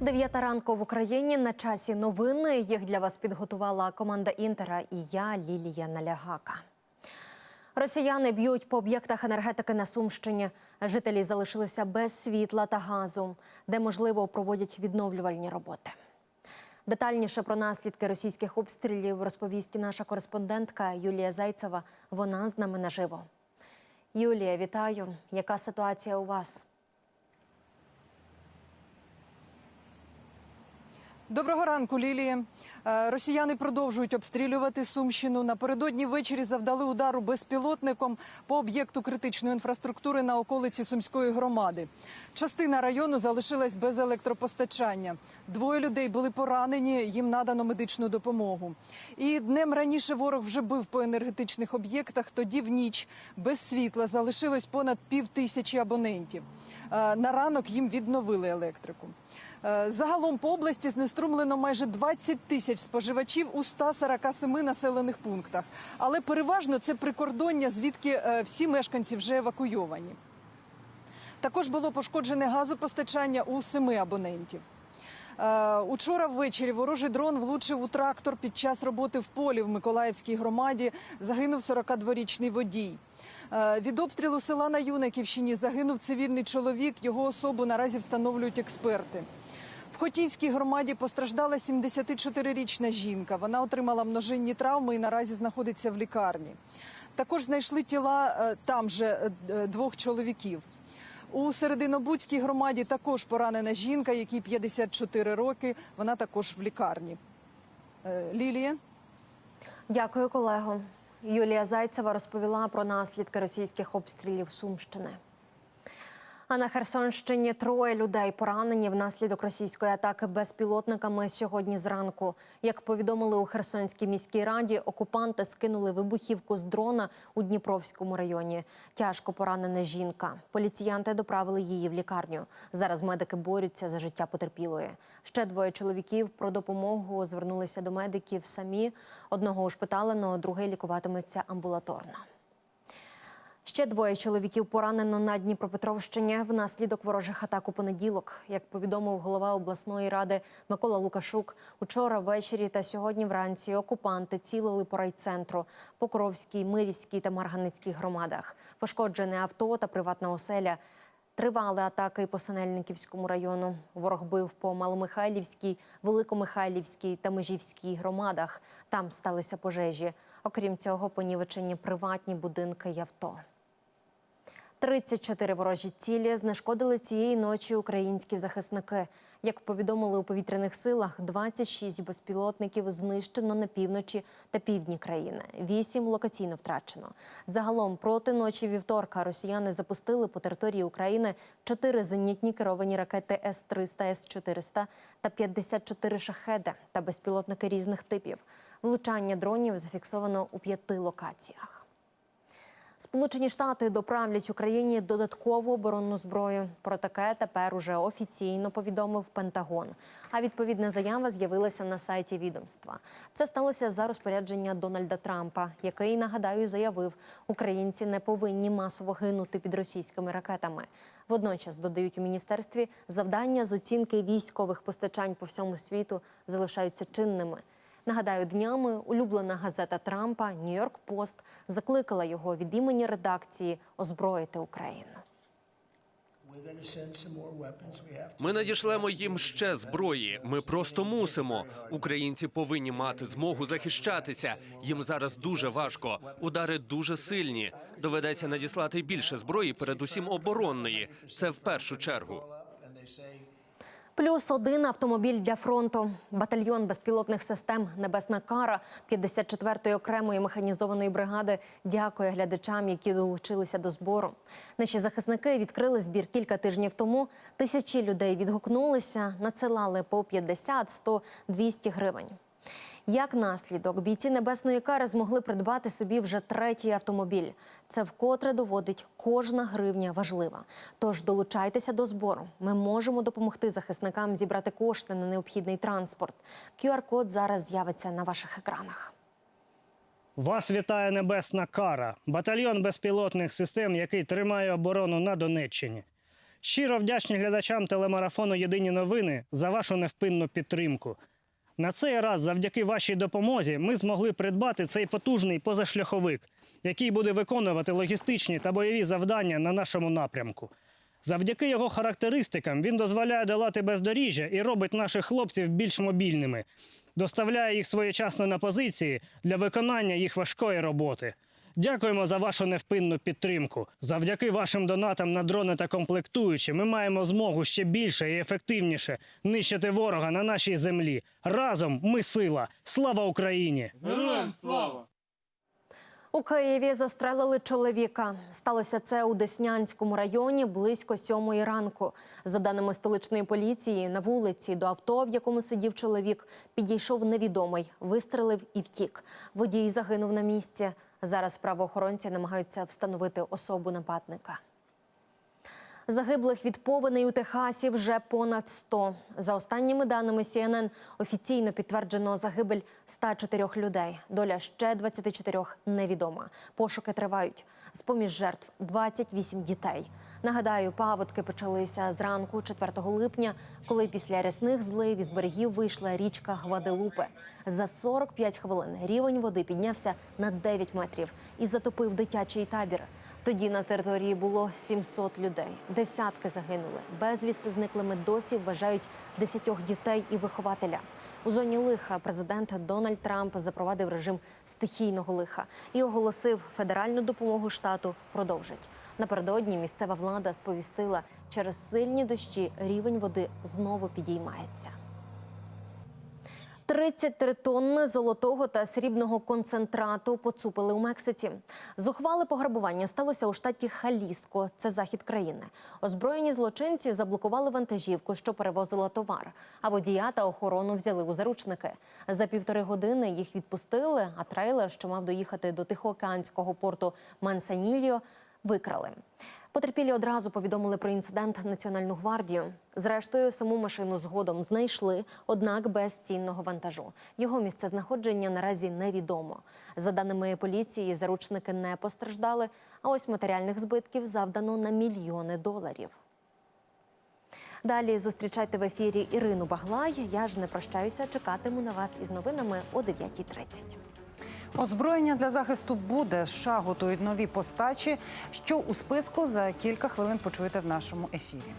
Дев'ята ранку в Україні на часі новини. Їх для вас підготувала команда Інтера і я, Лілія Налягака. Росіяни б'ють по об'єктах енергетики на Сумщині. Жителі залишилися без світла та газу, де можливо проводять відновлювальні роботи. Детальніше про наслідки російських обстрілів розповість наша кореспондентка Юлія Зайцева. Вона з нами наживо. Юлія, вітаю. Яка ситуація у вас? Доброго ранку, Лілія. Е, Росіяни продовжують обстрілювати Сумщину. Напередодні ввечері завдали удару безпілотником по об'єкту критичної інфраструктури на околиці Сумської громади. Частина району залишилась без електропостачання. Двоє людей були поранені, їм надано медичну допомогу. І днем раніше ворог вже бив по енергетичних об'єктах. Тоді в ніч без світла залишилось понад пів тисячі абонентів. Е, На ранок їм відновили електрику. Е, Загалом по області знеструмлено майже 20 тисяч споживачів у 147 населених пунктах. Але переважно це прикордоння, звідки е, всі мешканці вже евакуйовані. Також було пошкоджене газопостачання у семи абонентів. Е, Учора ввечері ворожий дрон влучив у трактор під час роботи в полі в Миколаївській громаді. Загинув 42-річний водій. Від обстрілу села на Юнаківщині загинув цивільний чоловік. Його особу наразі встановлюють експерти. Хотінській громаді постраждала 74-річна жінка. Вона отримала множинні травми і наразі знаходиться в лікарні. Також знайшли тіла е, там же е, е, двох чоловіків. У Серединобудській громаді також поранена жінка, якій 54 роки. Вона також в лікарні. Лілія. Дякую, колего. Юлія Зайцева розповіла про наслідки російських обстрілів Сумщини. А на Херсонщині троє людей поранені внаслідок російської атаки безпілотниками сьогодні зранку. Як повідомили у Херсонській міській раді, окупанти скинули вибухівку з дрона у Дніпровському районі. Тяжко поранена жінка. Поліціянти доправили її в лікарню. Зараз медики борються за життя потерпілої. Ще двоє чоловіків про допомогу звернулися до медиків самі. Одного ушпиталено, другий лікуватиметься амбулаторно. Ще двоє чоловіків поранено на Дніпропетровщині внаслідок ворожих атак у понеділок. Як повідомив голова обласної ради Микола Лукашук, учора ввечері та сьогодні вранці окупанти цілили по райцентру, Покровській, Мирівській та Марганицькій громадах. Пошкоджене авто та приватна оселя. Тривали атаки по Синельниківському району. Ворог бив по Маломихайлівській, Великомихайлівській та Межівській громадах. Там сталися пожежі. Окрім цього, понівечені приватні будинки й авто. 34 ворожі цілі знешкодили цієї ночі українські захисники. Як повідомили у повітряних силах, 26 безпілотників знищено на півночі та півдні країни. Вісім локаційно втрачено. Загалом проти ночі вівторка росіяни запустили по території України чотири зенітні керовані ракети С-300, С-400 та 54 шахеди та безпілотники різних типів. Влучання дронів зафіксовано у п'яти локаціях. Сполучені Штати доправлять Україні додаткову оборонну зброю. Про таке тепер уже офіційно повідомив Пентагон. А відповідна заява з'явилася на сайті відомства. Це сталося за розпорядження Дональда Трампа, який нагадаю заявив, українці не повинні масово гинути під російськими ракетами. Водночас додають у міністерстві завдання з оцінки військових постачань по всьому світу залишаються чинними. Нагадаю, днями улюблена газета Трампа Нью-Йорк Пост закликала його від імені редакції озброїти Україну. Ми надішлемо їм ще зброї. Ми просто мусимо. Українці повинні мати змогу захищатися. Їм зараз дуже важко. Удари дуже сильні. Доведеться надіслати більше зброї, передусім оборонної. Це в першу чергу. Плюс один автомобіль для фронту. Батальйон безпілотних систем Небесна кара 54-ї окремої механізованої бригади дякує глядачам, які долучилися до збору. Наші захисники відкрили збір кілька тижнів тому. Тисячі людей відгукнулися, надсилали по 50, 100, 200 гривень. Як наслідок, бійці небесної кари змогли придбати собі вже третій автомобіль. Це вкотре доводить, кожна гривня важлива. Тож долучайтеся до збору. Ми можемо допомогти захисникам зібрати кошти на необхідний транспорт. QR-код зараз з'явиться на ваших екранах. Вас вітає небесна кара, батальйон безпілотних систем, який тримає оборону на Донеччині. Щиро вдячні глядачам телемарафону Єдині новини за вашу невпинну підтримку. На цей раз, завдяки вашій допомозі, ми змогли придбати цей потужний позашляховик, який буде виконувати логістичні та бойові завдання на нашому напрямку. Завдяки його характеристикам він дозволяє долати бездоріжжя і робить наших хлопців більш мобільними, доставляє їх своєчасно на позиції для виконання їх важкої роботи. Дякуємо за вашу невпинну підтримку. Завдяки вашим донатам на дрони та комплектуючі ми маємо змогу ще більше і ефективніше нищити ворога на нашій землі. Разом ми сила. Слава Україні! У Києві застрелили чоловіка. Сталося це у Деснянському районі близько сьомої ранку. За даними столичної поліції, на вулиці до авто, в якому сидів чоловік, підійшов невідомий, вистрелив і втік. Водій загинув на місці. Зараз правоохоронці намагаються встановити особу нападника. Загиблих від повеней у Техасі вже понад 100. За останніми даними CNN, офіційно підтверджено загибель 104 людей. Доля ще 24 невідома. Пошуки тривають. З-поміж жертв 28 дітей. Нагадаю, паводки почалися зранку 4 липня, коли після рясних злив із берегів вийшла річка Гваделупе. За 45 хвилин рівень води піднявся на 9 метрів і затопив дитячий табір. Тоді на території було 700 людей. Десятки загинули. Безвісти зниклими досі вважають десятьох дітей і вихователя. У зоні лиха президент Дональд Трамп запровадив режим стихійного лиха і оголосив федеральну допомогу штату продовжить. Напередодні місцева влада сповістила, через сильні дощі рівень води знову підіймається. 33 тонни золотого та срібного концентрату поцупили у Мексиці. Зухвале пограбування сталося у штаті Халіско, це захід країни. Озброєні злочинці заблокували вантажівку, що перевозила товар. А водія та охорону взяли у заручники. За півтори години їх відпустили, а трейлер, що мав доїхати до тихоокеанського порту Мансанільо, викрали. Потерпілі одразу повідомили про інцидент Національну гвардію. Зрештою, саму машину згодом знайшли, однак без цінного вантажу. Його місце знаходження наразі невідомо. За даними поліції, заручники не постраждали, а ось матеріальних збитків завдано на мільйони доларів. Далі зустрічайте в ефірі Ірину Баглай. Я ж не прощаюся. Чекатиму на вас із новинами о 9.30. Озброєння для захисту буде. США готують нові постачі. Що у списку за кілька хвилин почуєте в нашому ефірі.